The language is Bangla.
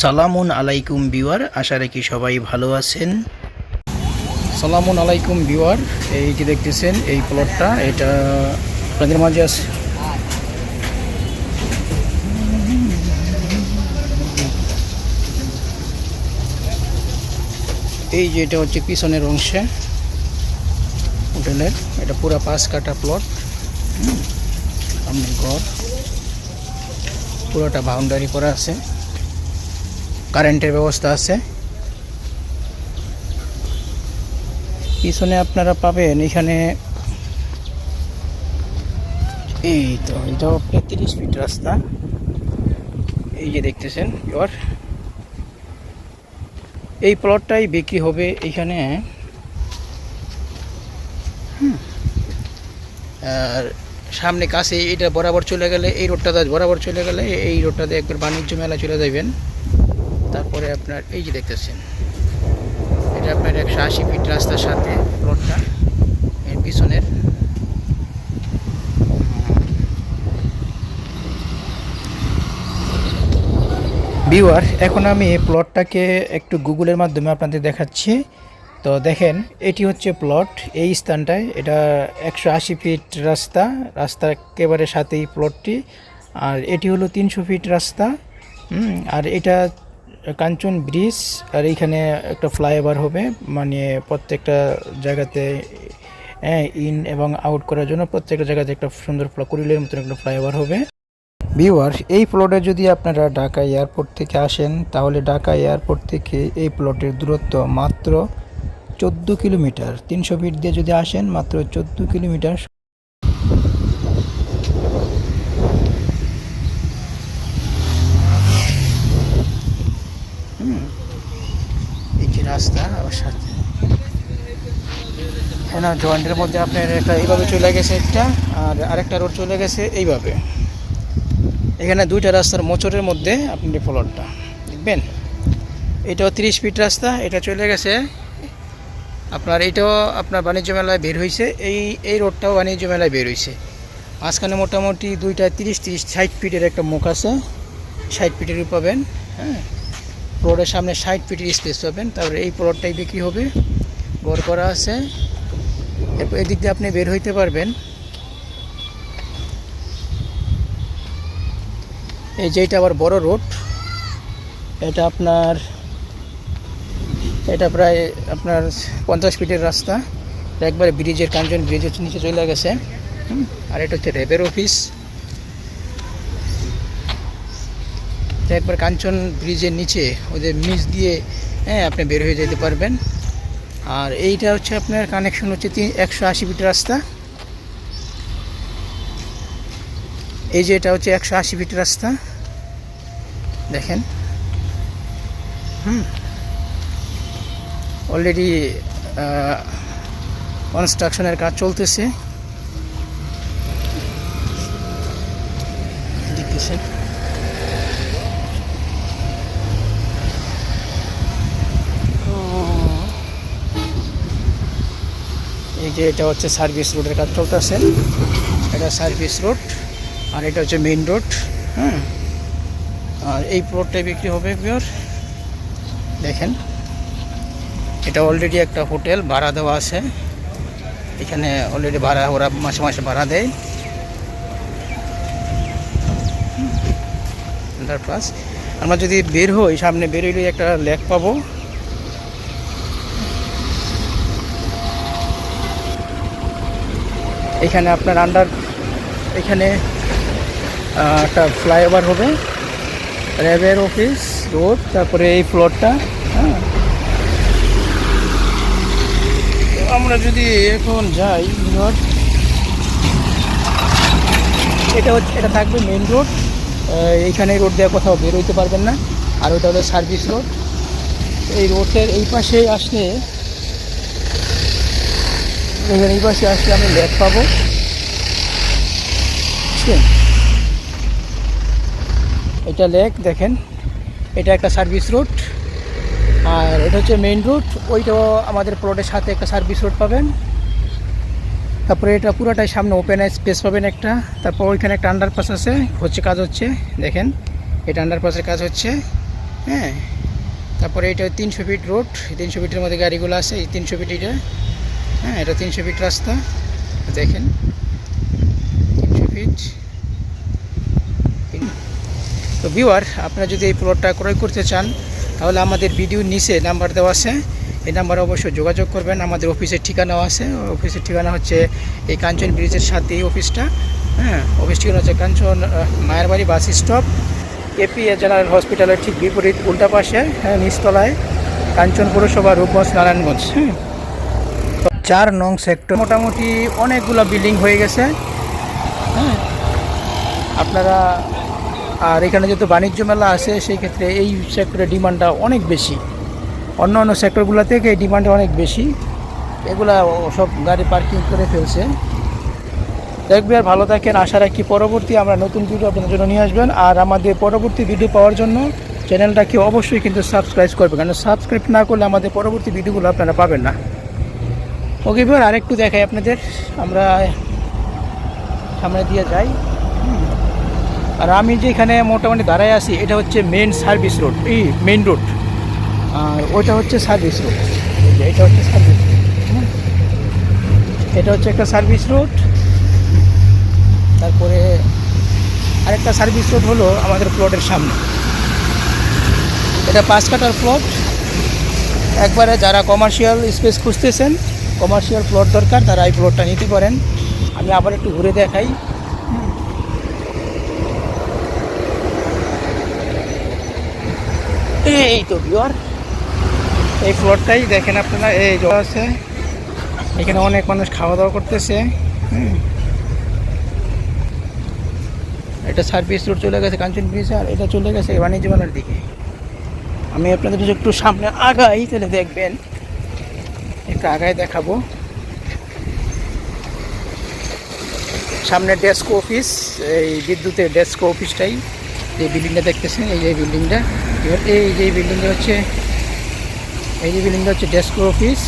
সালামুন আলাইকুম বিওয়ার আশা রাখি সবাই ভালো আছেন। সালামুন আলাইকুম বিওয়ার এই যে দেখতেছেন এই প্লটটা এটা আপনাদের মাঝে আছে। এই যে এটা হচ্ছে পিছনের অংশে হোটেলের, এটা পুরো পাঁচ কাটা প্লট সামনে ঘর। পুরোটা বাউন্ডারি করা আছে। কারেন্টের ব্যবস্থা আছে। পিছনে আপনারা পাবেন এখানে এই তো, এটা আপনার তিরিশ ফিট রাস্তা। এই যে দেখতেছেন, এবার এই প্লটটাই বিক্রি হবে এখানে। আর সামনে কাছে এটা বরাবর চলে গেলে এই রোডটা বরাবর চলে গেলে এই রোডটাতে একবার বাণিজ্য মেলা চলে যাবেন তারপরে আপনার এই যে দেখতেছেন, এটা আপনার একশো আশি ফিট রাস্তার সাথে রোডটা এর পিছনের। ভিউয়ার এখন আমি প্লটটাকে একটু গুগলের মাধ্যমে আপনাদের দেখাচ্ছি। তো দেখেন, এটি হচ্ছে প্লট এই স্থানটায়, এটা একশো আশি ফিট রাস্তা রাস্তা একেবারে সাথেই প্লটটি আর এটি হলো তিনশো ফিট রাস্তা আর এটা কাঞ্চন ব্রিজ আর এইখানে একটা ফ্লাইওভার হবে মানে প্রত্যেকটা জায়গাতে হ্যাঁ, ইন এবং আউট করার জন্য প্রত্যেকটা জায়গাতে একটা সুন্দর কুড়িলের মতন একটা ফ্লাইওভার হবে। ভিউয়ার এই প্লটে যদি আপনারা ঢাকা এয়ারপোর্ট থেকে আসেন তাহলে ঢাকা এয়ারপোর্ট থেকে এই প্লটের দূরত্ব মাত্র চোদ্দ কিলোমিটার। তিনশো ফিট দিয়ে যদি আসেন মাত্র চোদ্দ কিলোমিটার হুম, এই যে রাস্তা আবার সাথে। হ্যাঁ না জয়েন্টের মধ্যে আপনার একটা এইভাবে চলে গেছে একটা, আর আরেকটা রোড চলে গেছে এইভাবে। এখানে দুইটা রাস্তার মোচরের মধ্যে আপনি প্লটটা দেখবেন। এটাও তিরিশ ফিট রাস্তা, এটা চলে গেছে। আপনার এটাও আপনার বাণিজ্য মেলায় বের হয়েছে এই এই রোডটাও বাণিজ্য মেলায় বের হয়েছে মাঝখানে মোটামুটি দুইটা তিরিশ তিরিশ, ষাট ফিটের একটা মুখ আছে, ষাট ফিটের পাবেন হ্যাঁ। রোডের সামনে ষাট ফিটের স্পেস পাবেন। তারপরে এই প্লটটাই বিক্রি হবে। গড় করা আছে। এরপর এদিক দিয়ে আপনি বের হইতে পারবেন। এই যে এটা আবার বড় রোড এটা আপনার, এটা প্রায় আপনার পঞ্চাশ ফিটের রাস্তা। একবারে ব্রিজের কাঞ্চন ব্রিজের নিচে চলে গেছে। আর এটা হচ্ছে র্যাবের অফিস একবার কাঞ্চন ব্রিজের নিচে ওদের নিচ দিয়ে হ্যাঁ আপনি বের হয়ে যেতে পারবেন। আর এইটা হচ্ছে আপনার কানেকশন হচ্ছে তিন একশো আশি ফিট রাস্তা। এই যে এটা হচ্ছে একশো আশি ফিট রাস্তা। দেখেন। হুম। অলরেডি কনস্ট্রাকশনের কাজ চলতেছে। দেখতেছেন। যে এটা হচ্ছে সার্ভিস রোডের কাজ চলতেছে। এটা সার্ভিস রোড আর এটা হচ্ছে মেইন রোড হ্যাঁ আর এই প্লটটাই বিক্রি হবে পিওর দেখেন, এটা অলরেডি একটা হোটেল ভাড়া দেওয়া আছে। এখানে অলরেডি ভাড়া, ওরা মাসে মাসে ভাড়া দেয়। আমরা যদি বের হই, সামনে বের হইলে একটা লেক পাবো। এখানে আপনার আন্ডার এখানে একটা ফ্লাইওভার হবে। র্যাবের অফিস রোড তারপরে এই ফ্লোরটা হ্যাঁ। আমরা যদি এখন যাই এটা হচ্ছে, এটা থাকবে মেন রোড এইখানে রোড দেওয়া কোথাও বেরোইতে পারবেন না, আর ওটা হলো সার্ভিস রোড এই রোডের এই পাশে আসলে এখানে এই পাশে আসলে আমি লেক পাবো। এটা লেক, দেখেন। এটা একটা সার্ভিস রোড আর এটা হচ্ছে মেইন রোড ওইটাও আমাদের প্লটের সাথে একটা সার্ভিস রোড পাবেন। তারপরে এটা পুরোটাই সামনে ওপেন স্পেস পাবেন একটা। তারপর ওইখানে একটা আন্ডারপাস আছে, হচ্ছে কাজ হচ্ছে, দেখেন। এটা আন্ডারপাসের কাজ হচ্ছে হ্যাঁ। তারপরে এটা তিনশো ফিট রোড তিনশো ফিটের মধ্যে গাড়িগুলো আছে, এই তিনশো ফিট এটা। হ্যাঁ এটা তিনশো ফিট রাস্তা, দেখেন। তিনশো ফিট। তো ভিউয়ার, আপনারা যদি এই প্লটটা ক্রয় করতে চান, তাহলে আমাদের ভিডিওর নিচে নাম্বার দেওয়া আছে। এই নাম্বারে অবশ্যই যোগাযোগ করবেন। আমাদের অফিসের ঠিকানাও আছে। অফিসের ঠিকানা হচ্ছে এই কাঞ্চন ব্রিজের সাথে এই অফিসটা। হ্যাঁ অফিস ঠিকানা হচ্ছে কাঞ্চন মায়েরবাড়ি বাস স্টপ। এপি জেনারেল হসপিটালের ঠিক বিপরীত উল্টা পাশে হ্যাঁ নিচতলায় কাঞ্চন পৌরসভা রূপগঞ্জ, নারায়ণগঞ্জ। হ্যাঁ। চার নং সেক্টর। মোটামুটি অনেকগুলো বিল্ডিং হয়ে গেছে। হ্যাঁ। আপনারা, আর এখানে যেহেতু বাণিজ্য মেলা আছে, সেই ক্ষেত্রে এই সেক্টরের ডিমান্ডটা অনেক বেশি। অন্য অন্য সেক্টরগুলো থেকে এই ডিমান্ডটা অনেক বেশি। এগুলা সব গাড়ি পার্কিং করে ফেলছে। দেখবে আর ভালো থাকেন। আশা রাখি পরবর্তী আমরা নতুন ভিডিও আপনাদের জন্য নিয়ে আসবেন। আর আমাদের পরবর্তী ভিডিও পাওয়ার জন্য চ্যানেলটাকে অবশ্যই কিন্তু সাবস্ক্রাইব করবেন। কারণ সাবস্ক্রাইব না করলে আমাদের পরবর্তী ভিডিওগুলো আপনারা পাবেন না। ওকে, এবার আরেকটু দেখাই আপনাদের। আমরা সামনে দিয়ে যাই। আর আমি যেখানে মোটামুটি দাঁড়ায় আছি, এটা হচ্ছে মেন সার্ভিস রোড এই মেন রোড আর ওইটা হচ্ছে সার্ভিস রোড এটা হচ্ছে সার্ভিস রোড এটা হচ্ছে একটা সার্ভিস রোড তারপরে আরেকটা সার্ভিস রোড হলো আমাদের প্লটের সামনে। এটা পাঁচ কাটার প্লট একবারে যারা কমার্শিয়াল স্পেস খুঁজতেছেন কমার্শিয়াল প্লট দরকার, তারা এই প্লটটা নিতে পারেন। আমি আবার একটু ঘুরে দেখাই। এই তো বিওর এই ফ্লোরটাই দেখেন আপনারা, এই জল আছে। এখানে অনেক মানুষ খাওয়া দাওয়া করতেছে এটা সার্ভিস রোড চলে গেছে, কাঞ্চন ব্রিজ আর এটা চলে গেছে বাণিজ্য মেলার দিকে। আমি আপনাদের একটু সামনে আগাই, তাহলে দেখবেন। একটু আগায় দেখাবো। সামনে ডেস্ক অফিস এই বিদ্যুতের ডেস্ক অফিসটাই যে বিল্ডিংটা দেখতেছেন, এই যে বিল্ডিংটা এবার এই যে বিল্ডিংটা হচ্ছে, এই যে বিল্ডিংটা হচ্ছে ডেস্ক অফিস